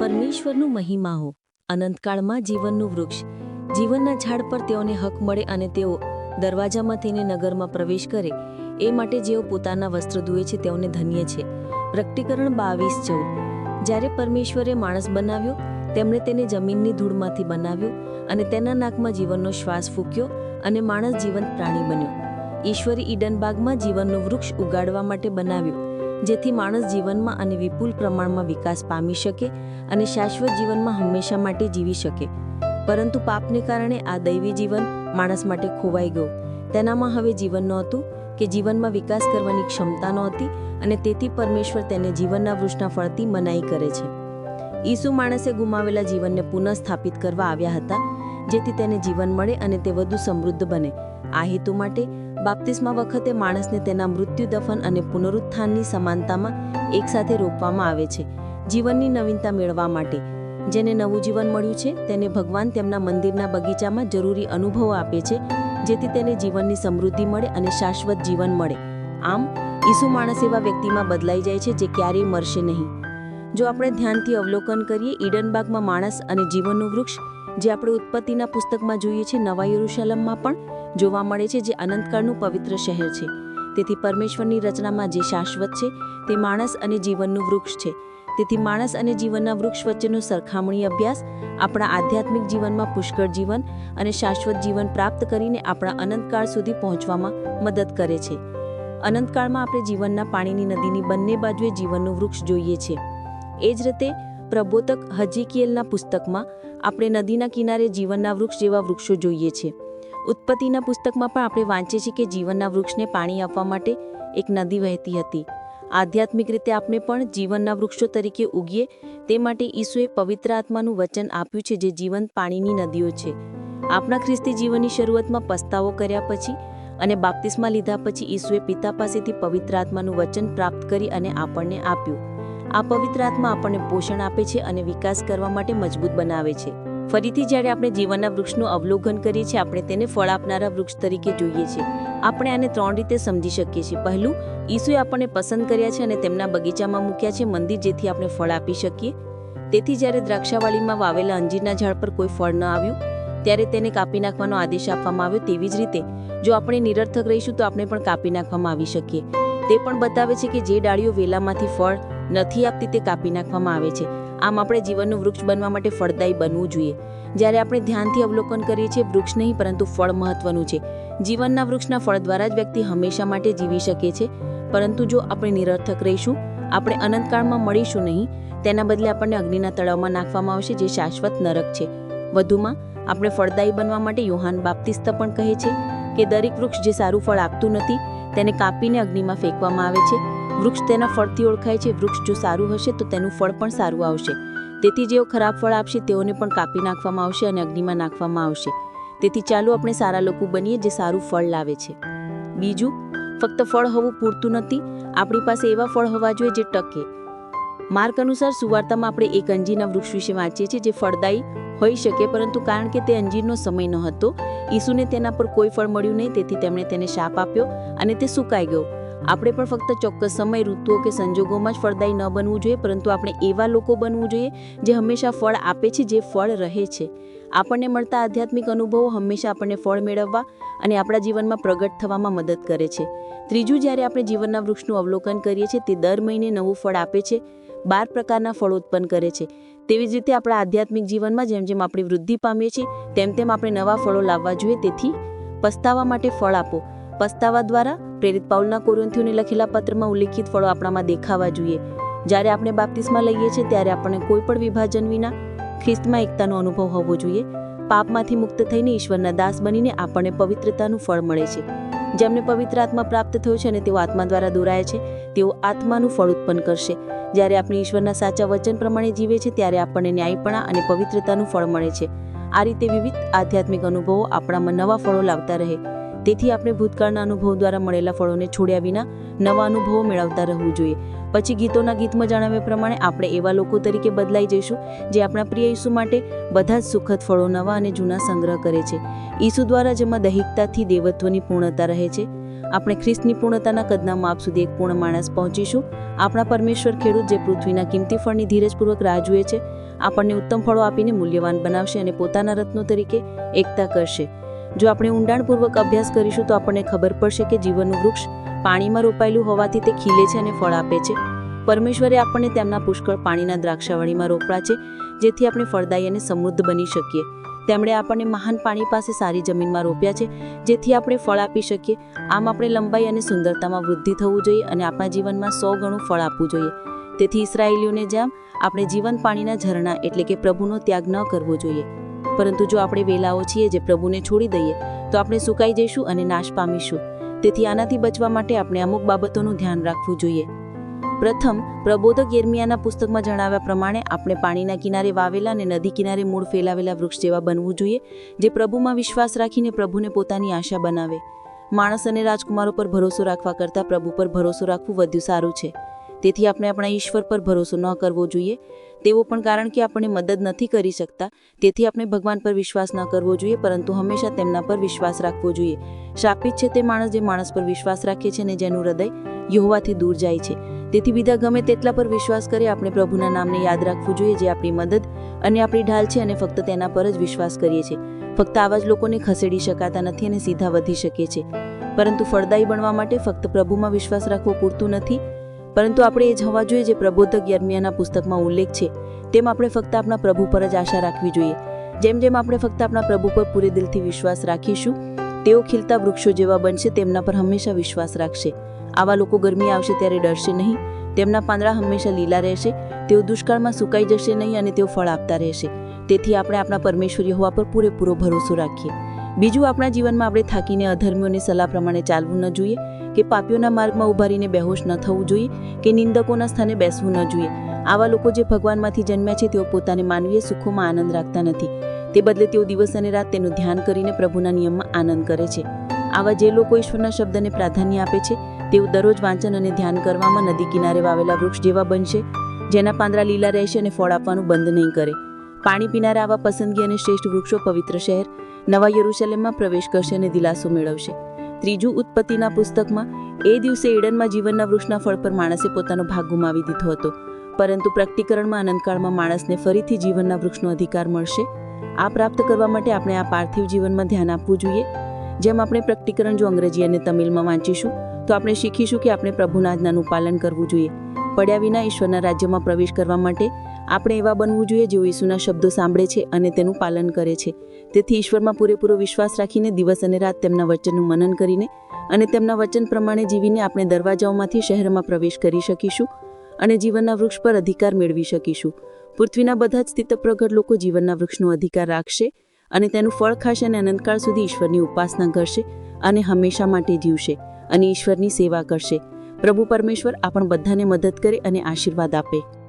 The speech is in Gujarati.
પરમેશ્વરનું મહિમા હો, અનંતકાળમાં જીવનનું વૃક્ષ. જીવનના ઝાડ પર તેઓને હક મળે અને તેઓ દરવાજામાં થઈને નગરમાં પ્રવેશ કરે. એ માટે જેઓ પોતાના વસ્ત્ર ધુએ છે, તેઓને ધન્ય છે. પ્રકટીકરણ બાવીસ ચૌદ. જ્યારે પરમેશ્વરે માણસ બનાવ્યો તેમણે તેને જમીનની ધૂળમાંથી બનાવ્યો અને તેના નાકમાં જીવનનો શ્વાસ ફૂક્યો અને માણસ જીવંત પ્રાણી બન્યો. ઈશ્વરે ઈડન બાગમાં જીવનનું વૃક્ષ ઉગાડવા માટે બનાવ્યું, જેથી માણસ જીવનમાં અને વિપુલ પ્રમાણમાં વિકાસ પામી શકે અને શાશ્વત જીવનમાં હંમેશા માટે જીવી શકે. પરંતુ પાપને કારણે આ દૈવી જીવન માણસ માટે ખોવાઈ ગયું. તેનામાં હવે જીવન નહોતું કે જીવનમાં વિકાસ કરવાની ક્ષમતા નહોતી અને તેથી પરમેશ્વર તેને જીવનના વૃક્ષના ફળથી મનાઈ કરે છે. ઈસુ માણસે ગુમાવેલા જીવનને પુનઃસ્થાપિત કરવા આવ્યા હતા, જેથી તેને જીવન મળે અને તે વધુ સમૃદ્ધ બને. આ હેતુ માટે બાપ્તિસ્મા વખતે માણસને તેના મૃત્યુ દફન અને પુનરુત્થાનની સમાનતામાં એકસાથે રોપવામાં આવે છે, જીવનની નવીનતા મેળવવા માટે. જેને નવું જીવન મળ્યું છે, તેને ભગવાન તેમના મંદિરના બગીચામાં જરૂરી અનુભવો આપે છે, જેથી તેને જીવનની સમૃદ્ધિ મળે અને શાશ્વત જીવન મળે. આમ, ઈસુ માણસ એવા વ્યક્તિમાં બદલાઈ જાય છે જે ક્યારેય મરશે નહીં. જો આપણે ધ્યાનથી અવલોકન કરીએ, ઈડન બાગમાં માણસ અને જીવનનું વૃક્ષ, જે આપણે ઉત્પત્તિના પુસ્તકમાં જોઈએ છે, નવા યરુશલમમાં પણ જોવા મળે છે, જે અનંતકાળનું પવિત્ર શહેર છે. તેથી પરમેશ્વરની રચનામાં જે શાશ્વત છે, તે માણસ અને જીવનનું વૃક્ષ છે. તેથી માણસ અને જીવનના વૃક્ષ વચ્ચેનો સરખામણી અભ્યાસ, આપણા આધ્યાત્મિક જીવનમાં પુષ્કળ જીવન અને શાશ્વત જીવન પ્રાપ્ત કરીને આપણા અનંતકાળ સુધી પહોંચવામાં મદદ કરે છે. અનંતકાળમાં આપણે જીવનના પાણીની નદીની બંને બાજુએ જીવનનું વૃક્ષ જોઈએ છે. એ જ રીતે પ્રબોધક હજીકિયલના પુસ્તકમાં આપણે નદીના કિનારે જીવનના વૃક્ષ જેવા વૃક્ષો જોઈએ છીએ ઉત્પત્તિના પુસ્તકમાં પણ આપણે વાંચીએ છીએ કે જીવનના વૃક્ષને પાણી આપવા માટે એક નદી વહેતી હતી. આધ્યાત્મિક રીતે આપણે પણ જીવનના વૃક્ષો તરીકે ઉગીએ તે માટે ઈસુએ પવિત્ર આત્માનું વચન આપ્યું છે જે જીવંત પાણીની નદીઓ છે. આપણા ખ્રિસ્તી જીવનની શરૂઆતમાં પસ્તાવો કર્યા પછી અને બાપ્તિસ્મા લીધા પછી ઈસુએ પિતા પાસેથી પવિત્ર આત્માનું વચન પ્રાપ્ત કરી અને આપણને આપ્યું. આ પવિત્ર આત્મા આપણને પોષણ આપે છે અને વિકાસ કરવા માટે મજબૂત બનાવે છે. ફરીથી જ્યારે આપણે જીવનના વૃક્ષનું અવલોકન કરીએ છીએ, આપણે તેને ફળ આપનારા વૃક્ષ તરીકે જોઈએ છીએ. આપણે આને ત્રણ રીતે સમજી શકીએ છીએ. પહેલું, ઈસુએ આપણને પસંદ કર્યા છે અને તેમના બગીચામાં મૂક્યા છે મંદિર જેથી આપણે ફળ આપી શકીએ. તેથી જ્યારે દ્રાક્ષાવાળીમાં વાવેલા અંજીરના ઝાડ પર કોઈ ફળ ન આવ્યું, ત્યારે તેને કાપી નાખવાનો આદેશ આપવામાં આવ્યો. તેવી જ રીતે, જો આપણે નિરર્થક રહીશું તો આપણે પણ કાપી નાખવામાં આવી શકીએ. તે પણ બતાવે છે કે જે ડાળીઓ વેલામાંથી ફળ નથી આપતી તે કાપી નાખવામાં આવે છે. આમ આપણે જીવનનું વૃક્ષ બનવા માટે ફળદાયી બનવું જોઈએ. જ્યારે આપણે ધ્યાનથી અવલોકન કરીએ છીએ, વૃક્ષ નહીં, પરંતુ ફળ મહત્વનું છે. જીવનના વૃક્ષના ફળ દ્વારા જ વ્યક્તિ હંમેશા માટે જીવી શકે છે. પરંતુ જો આપણે નિરર્થક રહીશું, આપણે અનંતકાળમાં મળીશું નહીં, તેના બદલે આપણને અગ્નિના તળાવમાં નાખવામાં આવશે જે શાશ્વત નરક છે. વધુમાં, આપણે ફળદાયી બનવા માટે યોહાન બાપ્તિસ્ત પણ કહે છે કે દરેક વૃક્ષ જે સારું ફળ આપતું નથી, તેને કાપીને અગ્નિમાં ફેંકવામાં આવે છે. વૃક્ષ તેના ફળથી ઓળખાય છે. વૃક્ષ જો સારું હશે તો તેનું ફળ પણ સારું આવશે. તેથી જેઓ ખરાબ ફળ આપશે, તેઓને પણ કાપી નાખવામાં આવશે અને અગ્નિમાં નાખવામાં આવશે. તેથી ચાલો આપણે સારા લોકો બનીએ જે સારું ફળ લાવે છે. બીજું, ફક્ત ફળ હોવું પૂરતું નથી. આપણી પાસે એવા ફળ હોવા જોઈએ જે ટકે. માર્ક અનુસાર સુવાર્તામાં આપણે એક અંજીરના વૃક્ષ વિશે વાંચીએ છીએ જે ફળદાયી હોઈ શકે, પરંતુ કારણ કે તે અંજીરનો સમય ન હતો ઈસુને તેના પર કોઈ ફળ મળ્યું નહીં, તેથી તેમણે તેને શાપ આપ્યો અને તે સુકાઈ ગયો. આપણે પણ ફક્ત ચોક્કસ સમય ઋતુઓ કે સંજોગોમાં જ ફળદાયી ન બનવું જોઈએ, પરંતુ આપણે એવા લોકો બનવું જોઈએ જે હંમેશા ફળ આપે છે, જે ફળ રહે છે. આપણને મળતા આધ્યાત્મિક અનુભવો હંમેશા આપણને ફળ મેળવવા અને આપણા જીવનમાં પ્રગટ થવામાં મદદ કરે છે. ત્રીજું, જ્યારે આપણે જીવનના વૃક્ષનું અવલોકન કરીએ છીએ, તે દર મહિને નવું ફળ આપે છે, બાર પ્રકારના ફળ ઉત્પન્ન કરે છે. તેવી જ રીતે આપણા આધ્યાત્મિક જીવનમાં જેમ જેમ આપણી વૃદ્ધિ પામીએ છીએ, તેમ તેમ આપણે નવા ફળો લાવવા જોઈએ, તેથી પસ્તાવા માટે ફળ આપો. પસ્તાવા દ્વારા પ્રેરિત પાઉલના કોરિન્થીઓને લખેલા પત્રમાં ઉલ્લેખિત ફળો આપણામાં દેખાવા જોઈએ. જ્યારે આપણે બાપ્તિસ્મા લઈએ છીએ, ત્યારે આપણને કોઈ પણ વિભાજન વિના ખ્રિસ્તમાં એકતાનો અનુભવ હોવો જોઈએ. પાપમાંથી મુક્ત થઈને ઈશ્વરના દાસ બનીને આપણને પવિત્રતાનું ફળ મળે છે. જેમને પવિત્ર આત્મા પ્રાપ્ત થયો છે અને તેઓ આત્મા દ્વારા દોરાય છે, તેઓ આત્માનું ફળ ઉત્પન્ન કરશે. જ્યારે આપણે ઈશ્વરના સાચા વચન પ્રમાણે જીવે છે ત્યારે આપણને ન્યાયપણા અને પવિત્રતાનું ફળ મળે છે. આ રીતે વિવિધ આધ્યાત્મિક અનુભવો આપણામાં નવા ફળો લાવતા રહે. તેથી આપણે ભૂતકાળના અનુભવ દ્વારા મળેલા ફળોને છોડ્યા વિના નવા અનુભવો મેળવતા રહેવું જોઈએ. પછી ગીતોના ગીતમાં જણાવ્યા પ્રમાણે આપણે એવા લોકો તરીકે બદલાઈ જઈશું, જે આપણા પ્રિય ઈસુ માટે બધા જ સુખદ ફળો નવા અને જૂના સંગ્રહ કરે છે. ઈસુ દ્વારા જેમાં દૈહિકતાથી દેવત્વની પૂર્ણતા રહે છે. આપણે ખ્રિસ્તની પૂર્ણતાના કદના માપ સુધી એક પૂર્ણ માણસ પહોંચીશું. આપણા પરમેશ્વર ખેડૂત જે પૃથ્વીના કિંમતી ફળની ધીરજપૂર્વક રાહ જુએ છે, આપણને ઉત્તમ ફળો આપીને મૂલ્યવાન બનાવશે અને પોતાના રત્નો તરીકે એકતા કરશે. જો આપણે ઊંડાણપૂર્વક અભ્યાસ કરીશું તો આપણને ખબર પડશે કે જીવનનું વૃક્ષ પાણીમાં રોપાયેલું હોવાથી તે ખીલે છે અને ફળ આપે છે. પરમેશ્વરે આપણને તેમના પુષ્કળ પાણીના દ્રાક્ષાવાળીમાં રોપડા છે, જેથી આપણે ફળદાયી અને સમૃદ્ધ બની શકીએ. તેમણે આપણને મહાન પાણી પાસે સારી જમીનમાં રોપ્યા છે, જેથી આપણે ફળ આપી શકીએ. આમ આપણે લંબાઈ અને સુંદરતામાં વૃદ્ધિ થવું જોઈએ અને આપણા જીવનમાં સો ગણું ફળ આપવું જોઈએ. તેથી ઇસરાયેલીઓને જેમ, આપણે જીવન પાણીના ઝરણા એટલે કે પ્રભુનો ત્યાગ ન કરવો જોઈએ. પરંતુ જો આપણે વેલાઓ છીએ જે પ્રભુને છોડી દઈએ, તો આપણે સુકાઈ જઈશું અને નાશ પામીશું. તેથી આનાથી બચવા માટે આપણે અમુક બાબતોનું ધ્યાન રાખવું જોઈએ. પ્રથમ, પ્રબોધક યર્મિયાના પુસ્તકમાં જણાવ્યા પ્રમાણે આપણે પાણીના કિનારે વાવેલા અને નદી કિનારે મૂળ ફેલાવેલા વૃક્ષ જેવા બનવું જોઈએ, જે પ્રભુમાં વિશ્વાસ રાખીને પ્રભુને પોતાની આશા બનાવે. માણસ અને રાજકુમારો પર ભરોસો રાખવા કરતાં પ્રભુ પર ભરોસો રાખવું વધુ સારું છે. તેથી આપણે આપણા ઈશ્વર પર ભરોસો ન કરવો જોઈએ. તેવો પણ કારણ કે આપણે મદદ નથી કરી શકતા, તેથી આપણે ભગવાન પર વિશ્વાસ ન કરવો જોઈએ, પરંતુ હંમેશા તેમના પર વિશ્વાસ રાખવો જોઈએ. શાપિત છે તે માણસ જે માણસ પર વિશ્વાસ રાખે છે અને જેનું હૃદય યહોવાથી દૂર જાય છે. તેથી બીજા ગમે તેટલા પર વિશ્વાસ કરે, આપણે પ્રભુના નામને યાદ રાખવું જોઈએ, જે આપણી મદદ અને આપણી ઢાલ છે અને ફક્ત તેના પર જ વિશ્વાસ કરીએ છીએ. ફક્ત આવા જ લોકોને ખસેડી શકાતા નથી અને સીધા વધી શકે છે પરંતુ ફળદાયી બનવા માટે ફક્ત પ્રભુમાં વિશ્વાસ રાખવો પૂરતું નથી. પરંતુ આપણે એ જ હોવા જોઈએ જે પ્રબોધક યર્મિયાના પુસ્તકમાં ઉલ્લેખ છે. તેમ આપણે ફક્ત આપણા પ્રભુ પર જ આશા રાખવી જોઈએ. જેમ જેમ આપણે ફક્ત આપણા પ્રભુ પર પૂરે દિલથી વિશ્વાસ રાખીશું, તેઓ ખીલતા વૃક્ષો જેવા બનશે, તેમના પર હંમેશા વિશ્વાસ રાખશે. આવા લોકો ગરમી આવશે ત્યારે ડરશે નહીં. તેમના પાંદડા હંમેશા લીલા રહેશે, તેઓ દુષ્કાળમાં સુકાઈ જશે નહીં અને તેઓ ફળ આપતા રહેશે. તેથી આપણે આપણા પરમેશ્વરી હોવા પર પૂરેપૂરો ભરોસો રાખીએ. બીજું, આપણા જીવનમાં આપણે થાકીને અધર્મીઓની સલાહ પ્રમાણે ચાલવું ન જોઈએ. કે પાપીઓના માર્ગમાં ઉભારીને બેહોશ ન થવું જોઈએ, કે નિંદકોના સ્થાને બેસવું ન જોઈએ. આવા લોકો જે ભગવાનમાંથી જન્મ્યા છે, તેઓ પોતાને માનવીય સુખોમાં આનંદ રાખતા નથી. તે બદલે તેઓ દિવસ અને રાત તેનું ધ્યાન કરીને પ્રભુના નિયમમાં આનંદ કરે છે. આવા જે લોકો ઈશ્વરના શબ્દને પ્રાધાન્ય આપે છે, તેઓ દરરોજ વાંચન અને ધ્યાન કરવામાં નદી કિનારે વાવેલા વૃક્ષ જેવા બનશે, જેના પાંદડા લીલા રહેશે અને ફળ આપવાનું બંધ નહીં કરે. પાણી પીનારા આવા પસંદગી અને શ્રેષ્ઠ વૃક્ષો પવિત્ર શહેર, નવા યરુશલેમમાં પ્રવેશ કરશે અને દિલાસો મેળવશે. ત્રીજું ઉત્પત્તિના પુસ્તકમાં, એ દિવસે એડનમાં જીવનના વૃક્ષના ફળ પર માણસે પોતાનો ભાગ ગુમાવી દીધો હતો. પરંતુ પ્રકટીકરણમાં અનંતકાળમાં માણસને ફરીથી જીવનના વૃક્ષનો અધિકાર મળશે. આ પ્રાપ્ત કરવા માટે આપણે આ પાર્થિવ જીવનમાં ધ્યાન આપવું જોઈએ. જેમ આપણે પ્રકટીકરણ જો અંગ્રેજી અને તમિલમાં વાંચીશું, તો આપણે શીખીશું કે આપણે પ્રભુના આજ્ઞાનું પાલન કરવું જોઈએ. પડ્યા વિના ઈશ્વરના રાજ્યમાં પ્રવેશ કરવા માટે આપણે એવા બનવું જોઈએ જેઓ ઈસુના શબ્દો સાંભળે છે અને તેનું પાલન કરે છે. તેથી ઈશ્વરમાં પૂરેપૂરો વિશ્વાસ રાખીને દિવસ અને રાત તેમના વચનનું મનન કરીને અને તેમના વચન પ્રમાણે જીવીને આપણે દરવાજાઓમાંથી શહેરમાં પ્રવેશ કરી શકીશું અને જીવનના વૃક્ષ પર અધિકાર મેળવી શકીશું. પૃથ્વીના બધા જ સ્થિતપ્રગટ લોકો જીવનના વૃક્ષનો અધિકાર રાખશે અને તેનું ફળ ખાશે અને અનંતકાળ સુધી ઈશ્વરની ઉપાસના કરશે અને હંમેશા માટે જીવશે અને ઈશ્વરની સેવા કરશે. પ્રભુ પરમેશ્વર આપણ બધાને મદદ કરે અને આશીર્વાદ આપે.